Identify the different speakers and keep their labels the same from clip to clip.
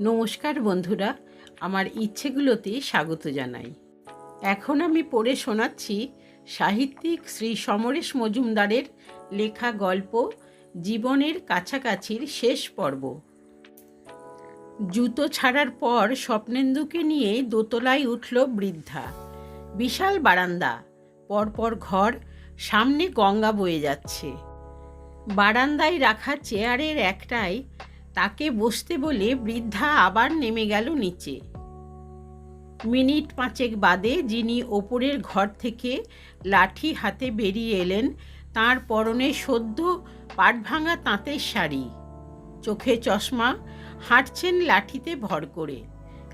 Speaker 1: নমস্কার বন্ধুরা, আমার ইচ্ছেগুলোতে স্বাগত জানাই। এখন আমি পড়ে শোনাচ্ছি সাহিত্যিক শ্রী সমরেশ মজুমদারের লেখা গল্প জীবনের কাছাকাছির শেষ পর্ব। জুতো ছাড়ার পর স্বপ্নেন্দুকে নিয়ে দোতলায় উঠল বৃদ্ধা। বিশাল বারান্দা, পরপর ঘর, সামনে গঙ্গা বয়ে যাচ্ছে। বারান্দায় রাখা চেয়ারের একটায় তাকে বসতে বলে বৃদ্ধা আবার নেমে গেল নিচে। মিনিট পাঁচেক বাদে যিনি ওপরের ঘর থেকে লাঠি হাতে বেরিয়ে এলেন, তার পরনে সদ্য পাটভাঙা তাঁতের শাড়ি। চোখে চশমা, হাঁটছেন লাঠিতে ভর করে।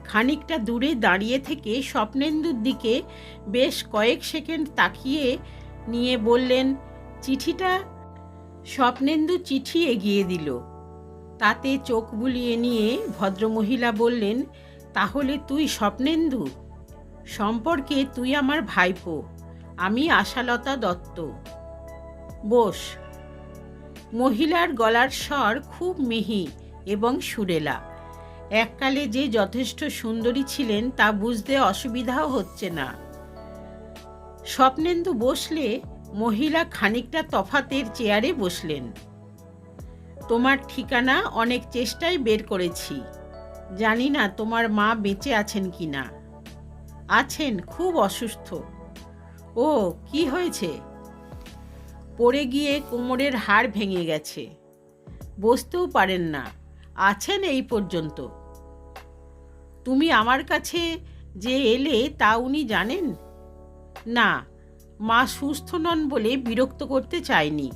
Speaker 1: খানিকটা দূরে দাঁড়িয়ে থেকে স্বপ্নেন্দুর দিকে বেশ কয়েক সেকেন্ড তাকিয়ে নিয়ে বললেন, চিঠিটা? স্বপ্নেন্দু চিঠি এগিয়ে দিল। তাতে চোখ বুলিয়ে নিয়ে ভদ্রমহিলা বললেন, তাহলে তুই স্বপ্নেন্দু? সম্পর্কে তুই আমার ভাইপো। আমি আশালতা দত্ত। বস। মহিলার গলার স্বর খুব মিহি এবং সুরেলা। এককালে যে যথেষ্ট সুন্দরী ছিলেন তা বুঝতে অসুবিধাও হচ্ছে না। স্বপ্নেন্দু বসলে মহিলা খানিকটা তফাতের চেয়ারে বসলেন। তোমার ঠিকানা অনেক চেষ্টায় বের করেছি। জানি না তোমার মা বেঁচে আছেন কি না। আছেন, খুব অসুস্থ। ও, কি হয়েছে? পড়ে গিয়ে কোমরের হাড় ভেঙে গেছে। বসতেও পারেন না। আছেন এই পর্যন্ত। তুমি আমার কাছে যে এলে তা উনি জানেন? না, মা সুস্থ নন বলে বিরক্ত করতে চাইনি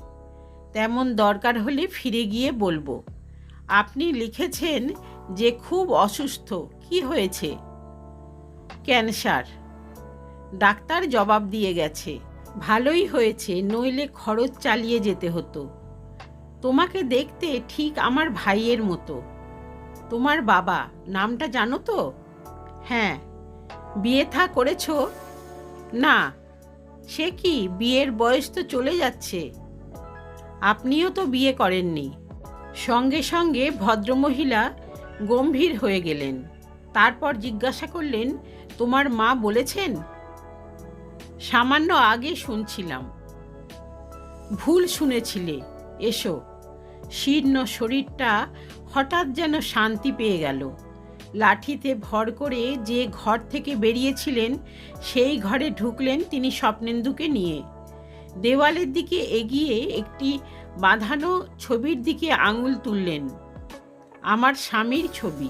Speaker 1: তেমন দরকার হলে ফিরে গিয়ে বলব। আপনি লিখেছেন যে খুব অসুস্থ, কি হয়েছে? ক্যান্সার ডাক্তার জবাব দিয়ে গেছে, ভালোই হয়েছে, নইলে খরচ চালিয়ে যেতে হতো। তোমাকে দেখতে ঠিক আমার ভাইয়ের মতো। তোমার বাবা, নামটা জানো তো? হ্যাঁ। বিয়ে থা করেছ? না। সে কি বিয়ের বয়স তো চলে যাচ্ছে। আপনিও তো বিয়ে করেননি। সঙ্গে সঙ্গে ভদ্রমহিলা গম্ভীর হয়ে গেলেন। তারপর জিজ্ঞাসা করলেন, তোমার মা বলেছেন? সামান্য আগে শুনছিলাম। ভুল শুনেছিলে, এসো। শীর্ণ শরীরটা হঠাৎ যেন শান্তি পেয়ে গেল। লাঠিতে ভর করে যে ঘর থেকে বেরিয়েছিলেন, সেই ঘরে ঢুকলেন তিনি স্বপ্নেন্দুকে নিয়ে। দেওয়ালের দিকে এগিয়ে একটি বাঁধানো ছবির দিকে আঙুল তুললেন। আমার স্বামীর ছবি।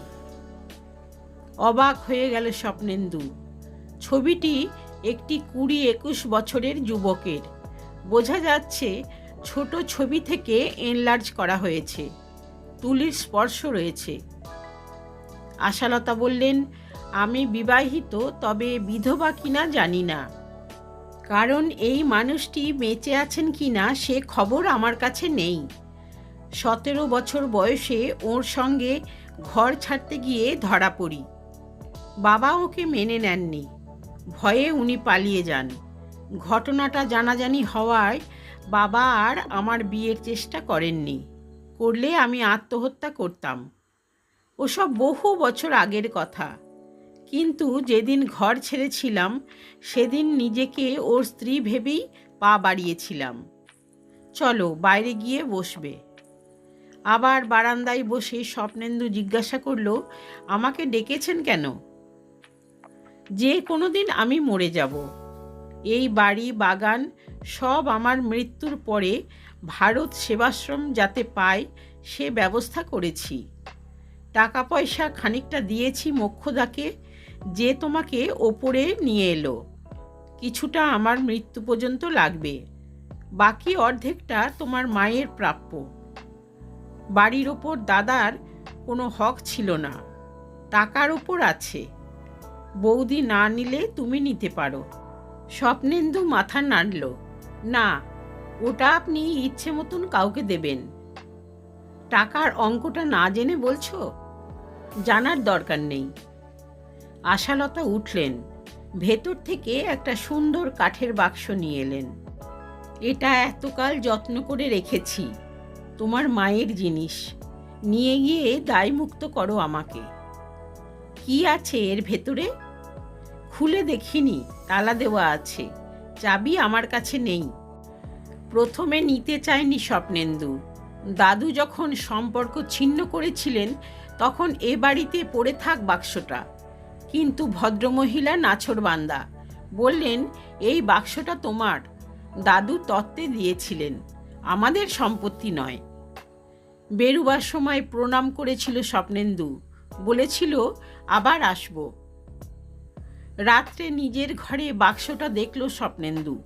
Speaker 1: অবাক হয়ে গেল স্বপ্নেন্দু। ছবিটি একটি কুড়ি একুশ বছরের যুবকের। বোঝা যাচ্ছে ছোট ছবি থেকে এনলার্জ করা হয়েছে। তুলির স্পর্শ রয়েছে। আশালতা বললেন, আমি বিবাহিত, তবে বিধবা কিনা জানি না। কারণ এই মানুষটি বেঁচে আছেন কি না সে খবর আমার কাছে নেই। সতেরো বছর বয়সে ওর সঙ্গে ঘর ছাড়তে গিয়ে ধরা পড়ি। বাবা ওকে মেনে নেননি। ভয়ে উনি পালিয়ে যান। ঘটনাটা জানাজানি হওয়ায় বাবা আর আমার বিয়ের চেষ্টা করেননি। করলে আমি আত্মহত্যা করতাম। ওসব বহু বছর আগের কথা। কিন্তু যেদিন ঘর ছেড়েছিলাম, সেদিন নিজেকে ওর স্ত্রী ভেবেই পা বাড়িয়েছিলাম। চলো বাইরে গিয়ে বসবে। আবার বারান্দায় বসে স্বপ্নেন্দু জিজ্ঞাসা করল, আমাকে ডেকেছেন কেন? যে কোনো দিন আমি মরে যাব। এই বাড়ি, বাগান, সব আমার মৃত্যুর পরে ভারত সেবাশ্রম যাতে পায়, সে ব্যবস্থা করেছি। টাকা পয়সা খানিকটা দিয়েছি মোক্ষদাকে যে তোমাকে ওপরে নিয়ে এলো। কিছুটা আমার মৃত্যু পর্যন্ত লাগবে। বাকি অর্ধেকটা তোমার মায়ের প্রাপ্য। বাড়ির ওপর দাদার কোনো হক ছিল না। টাকার ওপর আছে। বৌদি না নিলে তুমি নিতে পারো। স্বপ্নেন্দু মাথা নাড়ল। না, ওটা আপনি ইচ্ছে মতন কাউকে দেবেন। টাকার অঙ্কটা না জেনে বলছো? জানার দরকার নেই। আশালতা উঠলেন। ভেতর থেকে একটা সুন্দর কাঠের বাক্স নিয়ে এলেন। এটা এতকাল যত্ন করে রেখেছি। তোমার মায়ের জিনিস। নিয়ে গিয়ে দায়মুক্ত করো আমাকে। কি আছে এর ভেতরে? খুলে দেখিনি। তালা দেওয়া আছে। চাবি আমার কাছে নেই। প্রথমে নিতে চায়নি স্বপ্নেন্দু। দাদু যখন সম্পর্ক ছিন্ন করেছিলেন, তখন এ বাড়িতে পড়ে থাক বাক্সটা। কিন্তু ভদ্রমহিলা নাছরবান্দা বললেন, এই বাক্সটা তোমার। দাদু তত্ত্বে দিয়েছিলেন। আমাদের সম্পত্তি নয়। বেরুবার সময় প্রণাম করেছিল স্বপ্নেন্দু। বলেছিল, আবার আসব। রাত্রে নিজের ঘরে বাক্সটা দেখল স্বপ্নেন্দু।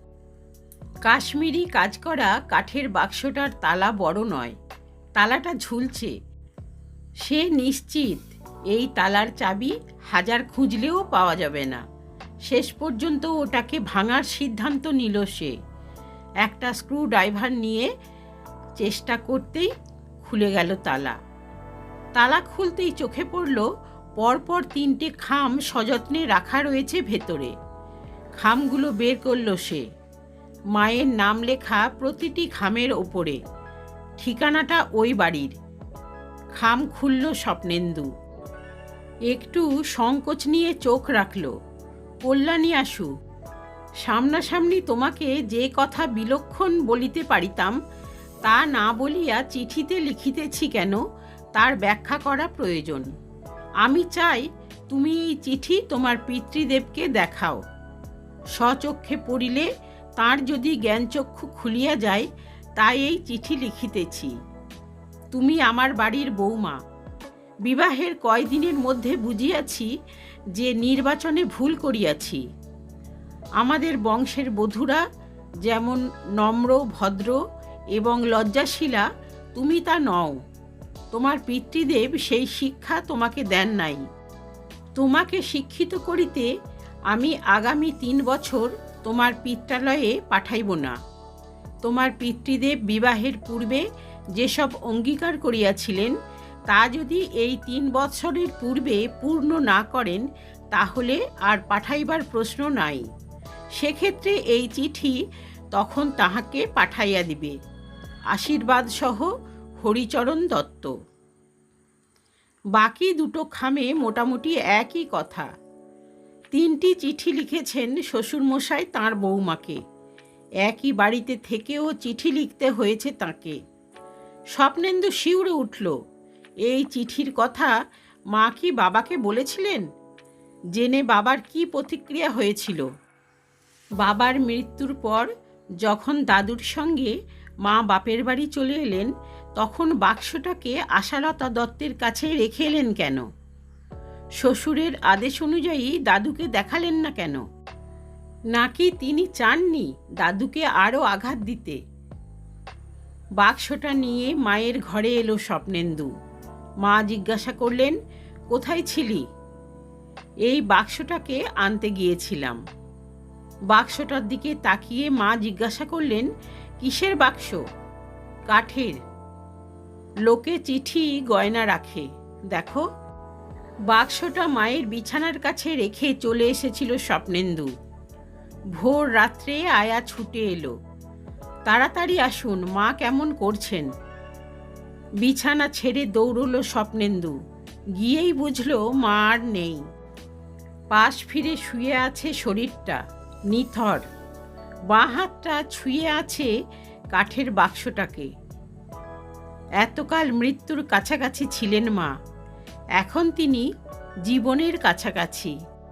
Speaker 1: কাশ্মীরি কাজ করা কাঠের বাক্সটার তালা বড় নয়। তালাটা ঝুলছে। সে নিশ্চিত এই তালার চাবি হাজার খুঁজলেও পাওয়া যাবে না। শেষ পর্যন্ত ওটাকে ভাঙার সিদ্ধান্ত নিল সে। একটা স্ক্রু ড্রাইভার নিয়ে চেষ্টা করতেই খুলে গেল তালা। তালা খুলতেই চোখে পড়ল পরপর তিনটে খাম সযত্নে রাখা রয়েছে ভেতরে। খামগুলো বের করল সে। মায়ের নাম লেখা প্রতিটি খামের ওপরে। ঠিকানাটা ওই বাড়ির। খাম খুলল স্বপ্নেন্দু। একটু সংকোচ নিয়ে চোখ রাখল। কল্যাণী আসু সামনাসামনি তোমাকে যে কথা বিলক্ষণ বলিতে পারিতাম, তা না বলিয়া চিঠিতে লিখিতেছি কেন, তার ব্যাখ্যা করা প্রয়োজন। আমি চাই তুমি এই চিঠি তোমার পিতৃদেবকে দেখাও। স্বচক্ষে পড়িলে তার যদি জ্ঞানচক্ষু খুলিয়া যায়, তাই এই চিঠি লিখিতেছি। তুমি আমার বাড়ির বৌমা বিবাহের কয়দিনের মধ্যে বুঝিয়াছি যে নির্বাচনে ভুল করিয়াছি। আমাদের বংশের বধূরা যেমন নম্র, ভদ্র এবং লজ্জাশীলা, তুমি তা নও। তোমার পিতৃদেব সেই শিক্ষা তোমাকে দেন নাই। তোমাকে শিক্ষিত করিতে আমি আগামী তিন বছর তোমার পিত্রালয়ে পাঠাইব না। তোমার পিতৃদেব বিবাহের পূর্বে যেসব অঙ্গীকার করিয়াছিলেন তা যদি এই তিন বৎসরের পূর্বে পূর্ণ না করেন, তাহলে আর পাঠাইবার প্রশ্ন নাই। সেক্ষেত্রে এই চিঠি তখন তাহাকে পাঠাইয়া দিবে। আশীর্বাদ সহ হরিচরণ দত্ত। বাকি দুটো খামে মোটামুটি একই কথা। তিনটি চিঠি লিখেছেন শ্বশুরমশাই তাঁর বৌমাকে একই বাড়িতে থেকেও চিঠি লিখতে হয়েছে তাকে। স্বপ্নেন্দু শিউরে উঠল। এই চিঠির কথা মা কি বাবাকে বলেছিলেন? জেনে বাবার কি প্রতিক্রিয়া হয়েছিল? বাবার মৃত্যুর পর যখন দাদুর সঙ্গে মা বাপের বাড়ি চলে এলেন, তখন বাক্সটাকে আশালতা দত্তের কাছে রেখে এলেন কেন? শ্বশুরের আদেশ অনুযায়ী দাদুকে দেখালেন না কেন? নাকি তিনি চাননি দাদুকে আরও আঘাত দিতে? বাক্সটা নিয়ে মায়ের ঘরে এলো স্বপ্নেন্দু। মা জিজ্ঞাসা করলেন, কোথায় ছিলি? এই বাক্সটাকে আনতে গিয়েছিলাম। বাক্সটার দিকে তাকিয়ে মা জিজ্ঞাসা করলেন, কিসের বাক্স? কাঠের। লোকে চিঠি, গয়না রাখে। দেখো। বাক্সটা মায়ের বিছানার কাছে রেখে চলে এসেছিল স্বপ্নেন্দু। ভোর রাত্রে আয়া ছুটে এলো। তাড়াতাড়ি আসুন, মা কেমন করছেন? বিছানা ছেড়ে দৌড়লো স্বপ্নেন্দু। গিয়েই বুঝল মা আর নেই। পাশ ফিরে শুয়ে আছে শরীরটা, নিথর। বাঁ হাতটা ছুঁয়ে আছে কাঠের বাক্সটাকে। এতকাল মৃত্যুর কাছাকাছি ছিলেন মা। এখন তিনি জীবনের কাছাকাছি।